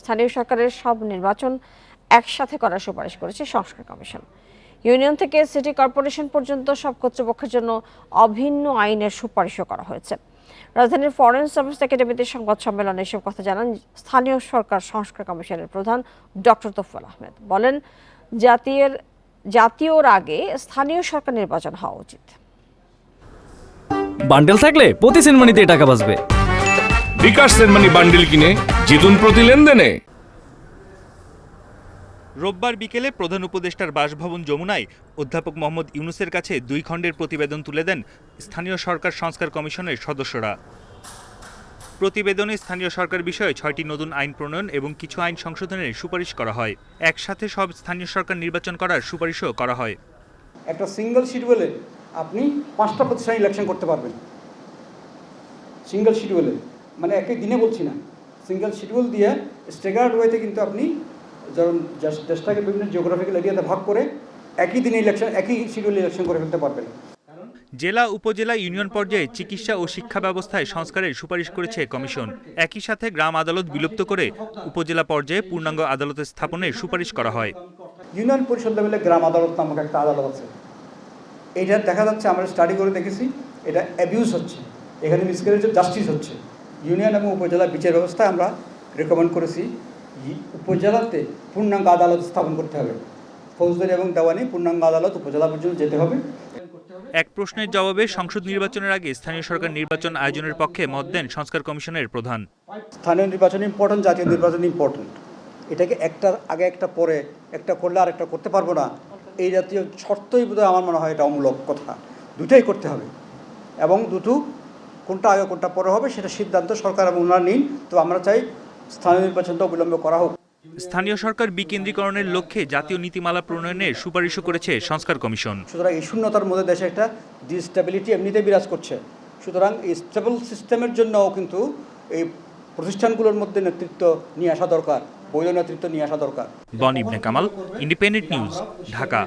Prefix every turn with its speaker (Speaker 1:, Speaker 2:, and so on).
Speaker 1: স্থানীয় সরকারের সব নির্বাচন একসাথে করার সুপারিশ করেছে সংস্কার কমিশন। ইউনিয়ন থেকে সিটি কর্পোরেশন পর্যন্ত সব কর্তৃপক্ষের জন্য অভিন্ন আইনের সুপারিশও করা হয়েছে। রাজধানীর ফরেন সার্ভিস একাডেমিতে সংবাদ সম্মেলনে এসব কথা জানান স্থানীয় সরকার সংস্কার কমিশনের প্রধান ডক্টর তোফাল আহমেদ। বলেন জাতীয় জাতীয়র আগে স্থানীয় সরকার নির্বাচন হওয়া উচিত।
Speaker 2: বান্ডেল থাকলে প্রতি সেনমানিতে টাকা বাঁচবে।
Speaker 3: বিকাশ সেনমানি বান্ডিল কিনে জিতুন প্রতি লেনদেনে।
Speaker 4: রোববার বিকেলে প্রধান উপদেষ্টার বাসভবন যমুনায় অধ্যাপক মোহাম্মদ ইউনুসের কাছে দুই খণ্ডের প্রতিবেদন তুলে দেন স্থানীয় সরকার সংস্কার কমিশনের সদস্যরা। প্রতিবেদনে স্থানীয় সরকার বিষয়ে ছয়টি নতুন আইন প্রণয়ন এবং কিছু আইন সংশোধনের সুপারিশ করা হয়। একসাথে সব স্থানীয় সরকার নির্বাচন করার সুপারিশও করা হয়।
Speaker 5: একটা সিঙ্গেল শিডিউলে আপনি পাঁচটা প্রতিষ্ঠান ইলেকশন করতে পারবেন। সিঙ্গেল শিডিউলে মানে একই দিনে বলছি না। সিঙ্গেল শিডিউল দিয়ে স্টেগার্ড ওয়েতে কিন্তু আপনি যেমন দেশটাকে বিভিন্ন জিওগ্রাফিক্যাল এরিয়াতে ভাগ করে একই দিনে ইলেকশন একই শিডিউলে ইলেকশন করে ফেলতে পারবেন।
Speaker 4: জেলা উপজেলা ইউনিয়ন পর্যায়ে চিকিৎসা ও শিক্ষা ব্যবস্থায় সংস্কারের সুপারিশ করেছে কমিশন। একই সাথে গ্রাম আদালত বিলুপ্ত করে উপজেলা পর্যায়ে পূর্ণাঙ্গ আদালত স্থাপনের সুপারিশ করা হয়।
Speaker 5: ইউনিয়ন পরিষদ লেভেলে গ্রাম আদালত নামক একটা আদালত আছে। এটা দেখা যাচ্ছে আমরা স্টাডি করে দেখেছি এটা অ্যাবিউজ হচ্ছে। এখানে মিসক্যারেজ জাস্টিস হচ্ছে। ইউনিয়ন এবং উপজেলা বিচার ব্যবস্থায় আমরা রেকমেন্ড করেছি। উপজেলাতে পূর্ণাঙ্গ আদালত স্থাপন করতে হবে। ফৌজদারি এবং দেওয়ানি পূর্ণাঙ্গ আদালত উপজেলা পর্যন্ত যেতে হবে।
Speaker 4: এক প্রশ্নের জবাবে সংসদ নির্বাচনের আগে স্থানীয় সরকার নির্বাচন আয়োজনের পক্ষে মত দেন সংস্কার কমিশনের প্রধান।
Speaker 5: স্থানীয় নির্বাচন ইম্পর্টেন্ট জাতীয় নির্বাচন ইম্পর্টেন্ট এটাকে একটার আগে একটা পরে একটা করলে আর একটা করতে পারব না। এই জাতীয় শর্তই বোধহয় আমার মনে হয় এটা অমূলক কথা। দুটাই করতে হবে। এবং দুটো কোনটা আগে কোনটা পরে হবে সেটা সিদ্ধান্ত সরকার এবং ওনারা নিন। তো আমরা চাই স্থানীয় নির্বাচনটা অবিলম্বে করা হোক।
Speaker 4: স্থানীয় সরকার বিকেন্দ্রীকরণের লক্ষ্যে জাতীয় নীতিমালা প্রণয়নের সুপারিশও করেছে সংস্কার কমিশন।
Speaker 5: সুতরাং এই শূন্যতার মধ্যে দেশে একটা ডিস্টেবিলিটি এমনিতে বিরাজ করছে। সুতরাং এই স্টেবল সিস্টেমের জন্যও কিন্তু এই প্রতিষ্ঠানগুলোর মধ্যে নেতৃত্ব নিয়ে আসা দরকার বৈধ নেতৃত্ব নিয়ে আসা দরকার।
Speaker 4: বন ইবনে কামাল ইন্ডিপেন্ডেন্ট নিউজ ঢাকা।